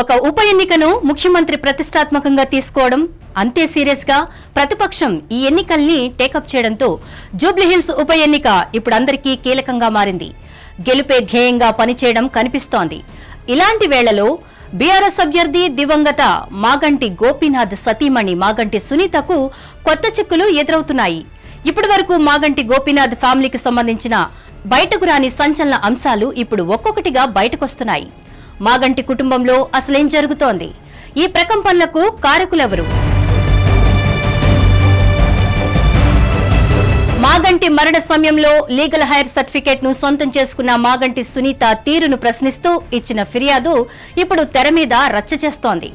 ఒక ఉప ఎన్నికను ముఖ్యమంత్రి ప్రతిష్టాత్మకంగా తీసుకోవడం అంతే సీరియస్గా ప్రతిపక్షం ఈ ఎన్నికల్ని టేకప్ చేయడంతో జూబ్లీహిల్స్ ఉప ఎన్నిక ఇప్పుడు అందరికీ కీలకంగా మారింది. గెలుపే ధ్యేయంగా పనిచేయడం కనిపిస్తోంది. ఇలాంటి వేళలో బీఆర్ఎస్ అభ్యర్థి దివంగత మాగంటి గోపీనాథ్ సతీమణి మాగంటి సునీతకు కొత్త చిక్కులు ఎదురవుతున్నాయి. ఇప్పటి వరకు మాగంటి గోపీనాథ్ ఫ్యామిలీకి సంబంధించిన బయటకు రాని సంచలన అంశాలు ఇప్పుడు ఒక్కొక్కటిగా బయటకొస్తున్నాయి. మాగంటి కుటుంబంలో అసలేం జరుగుతోంది? ఈ ప్రకంపనలకు కారకులెవరు? మాగంటి మరణ సమయంలో లీగల్ హైర్ సర్టిఫికేట్ను సొంతం చేసుకున్న మాగంటి సునీత తీరును ప్రశ్నిస్తూ ఇచ్చిన ఫిర్యాదు ఇప్పుడు తెర మీద రచ్చ చేస్తోంది.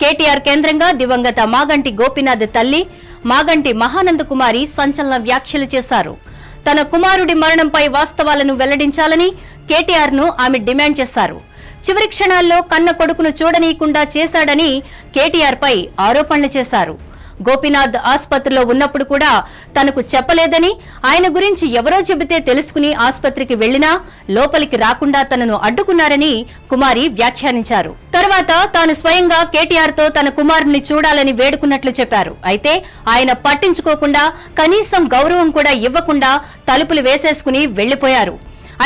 కేటీఆర్ కేంద్రంగా దివంగత మాగంటి గోపీనాథ్ తల్లి మాగంటి మహానంద కుమారి సంచలన వ్యాఖ్యలు చేశారు. తన కుమారుడి మరణంపై వాస్తవాలను వెల్లడించాలని కేటీఆర్ను ఆమె డిమాండ్ చేశారు. చివరి క్షణాల్లో కన్న కొడుకును చూడనీయకుండా చేశాడని కేటీఆర్ పై ఆరోపణలు చేశారు. గోపీనాథ్ ఆసుపత్రిలో ఉన్నప్పుడు కూడా తనకు చెప్పలేదని ఆయన గురించి ఎవరో చెబితే తెలుసుకుని ఆసుపత్రికి వెళ్ళినా లోపలికి రాకుండా తనను అడ్డుకున్నారని కుమారి వ్యాఖ్యానించారు. తర్వాత తాను స్వయంగా కేటీఆర్తో తన కుమారుని చూడాలని వేడుకున్నట్లు చెప్పారు. అయితే ఆయన పట్టించుకోకుండా కనీసం గౌరవం కూడా ఇవ్వకుండా తలుపులు వేసేసుకుని వెళ్ళిపోయారు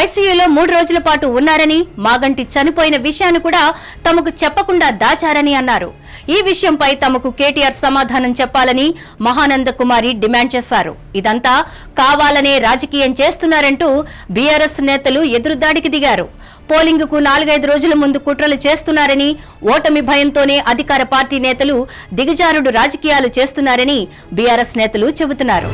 ఐసీయూలో మూడు రోజుల పాటు ఉన్నారని మాగంటి చనిపోయిన విషయాన్ని కూడా తమకు చెప్పకుండా దాచారని అన్నారు. ఈ విషయంపై తమకు కేటీఆర్ సమాధానం చెప్పాలని మహానంద కుమారి డిమాండ్ చేశారు. ఇదంతా కావాలనే రాజకీయం చేస్తున్నారంటూ బీఆర్ఎస్ నేతలు ఎదురుదాడికి దిగారు. పోలింగ్కు నాలుగైదు రోజుల ముందు కుట్రలు చేస్తున్నారని ఓటమి భయంతోనే అధికార పార్టీ నేతలు దిగజారుడు రాజకీయాలు చేస్తున్నారని బీఆర్ఎస్ నేతలు చెబుతున్నారు.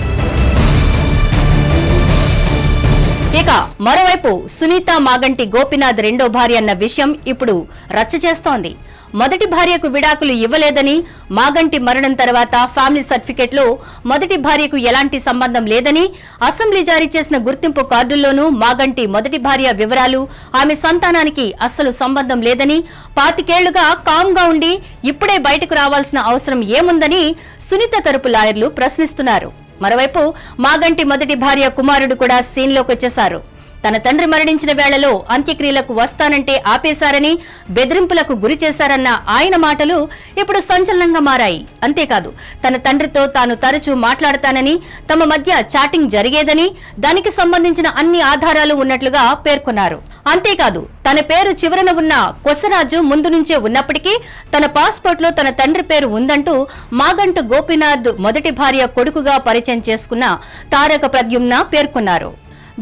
ఇక మరోవైపు సునీత మాగంటి గోపినాథ్ రెండో భార్య అన్న విషయం ఇప్పుడు రచ్చ చేస్తోంది. మొదటి భార్యకు విడాకులు ఇవ్వలేదని మాగంటి మరణం తర్వాత ఫ్యామిలీ సర్టిఫికెట్లో మొదటి భార్యకు ఎలాంటి సంబంధం లేదని అసెంబ్లీ జారీ చేసిన గుర్తింపు కార్డుల్లోనూ మాగంటి మొదటి భార్య వివరాలు ఆమె సంతానానికి అస్సలు సంబంధం లేదని పాతికేళ్ళుగా కామ్గా ఉండి ఇప్పుడే బయటకు రావాల్సిన అవసరం ఏముందని సునీత తరపు లాయర్లు ప్రశ్నిస్తున్నారు. మరోవైపు మాగంటి మొదటి భార్య కుమారుడు కూడా సీన్లోకి వచ్చేశారు తన తండ్రి మరణించిన వేళలో అంత్యక్రియలకు వస్తానంటే ఆపేశారని బెదిరింపులకు గురి చేశారన్న ఆయన మాటలు ఇప్పుడు సంచలనంగా మారాయి. అంతేకాదు తన తండ్రితో తాను తరచూ మాట్లాడతానని తమ మధ్య చాటింగ్ జరిగేదని దానికి సంబంధించిన అన్ని ఆధారాలు ఉన్నట్లుగా పేర్కొన్నారు. అంతేకాదు తన పేరు చివరన ఉన్న కొసరాజు ముందు నుంచే ఉన్నప్పటికీ తన పాస్పోర్ట్లో తన తండ్రి పేరు ఉందంటూ మాగంటు గోపీనాథ్ మొదటి భార్య కొడుకుగా పరిచయం చేసుకున్న తారక ప్రద్యుమ్న పేర్కొన్నారు.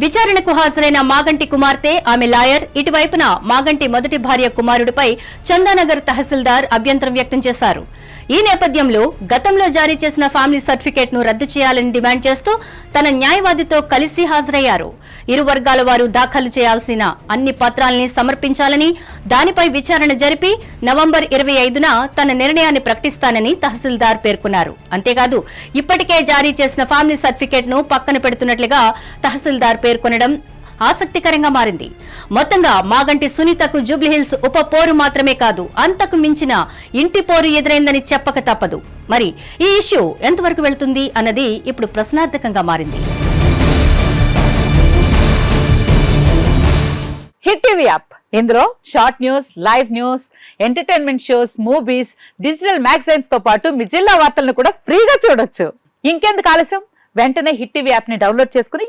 విచారణకు హాజరైన మాగంటి కుమార్తె ఆమె లాయర్. ఇటువైపున మాగంటి మొదటి భార్య కుమారుడిపై చందానగర్ తహసీల్దార్ అభ్యంతరం వ్యక్తం చేశారు. ఈ నేపథ్యంలో గతంలో జారీ చేసిన ఫ్యామిలీ సర్టిఫికేట్ను రద్దు చేయాలని డిమాండ్ చేస్తూ తన న్యాయవాదితో కలిసి హాజరయ్యారు. ఇరు వర్గాల వారు దాఖలు చేయాల్సిన అన్ని పత్రాల్ని సమర్పించాలని దానిపై విచారణ జరిపి నవంబర్ ఇరవై ఐదున తన నిర్ణయాన్ని ప్రకటిస్తానని తహసీల్దార్ పేర్కొన్నారు. అంతేకాదు ఇప్పటికే జారీ చేసిన ఫ్యామిలీ సర్టిఫికేట్ను పక్కన పెడుతున్నట్లుగా తహసీల్దార్ పేర్కొనడం ఆసక్తికరంగా మారింది. మొత్తంగా మాగంటి సునీతకు జూబ్లీహిల్స్ ఉప పోరు మాత్రమే కాదు అంతకు మించిన ఇంటి పోరు ఎదురైందని చెప్పక తప్పదు. మరి ఈ ఇష్యూ ఎంతవరకు వెళ్తుంది అన్నది ఇప్పుడు ప్రశ్నార్థకంగా మారింది. Hit TV app. ఇందులో short news live news entertainment shows movies digital మ్యాగజైన్స్తో పాటు మీ జిల్లా వార్తలను కూడా ఫ్రీగా చూడొచ్చు. ఇంకెందుకు ఆలస్యం? వెంటనే హిట్ టీవీ యాప్ని డౌన్లోడ్ చేసుకుని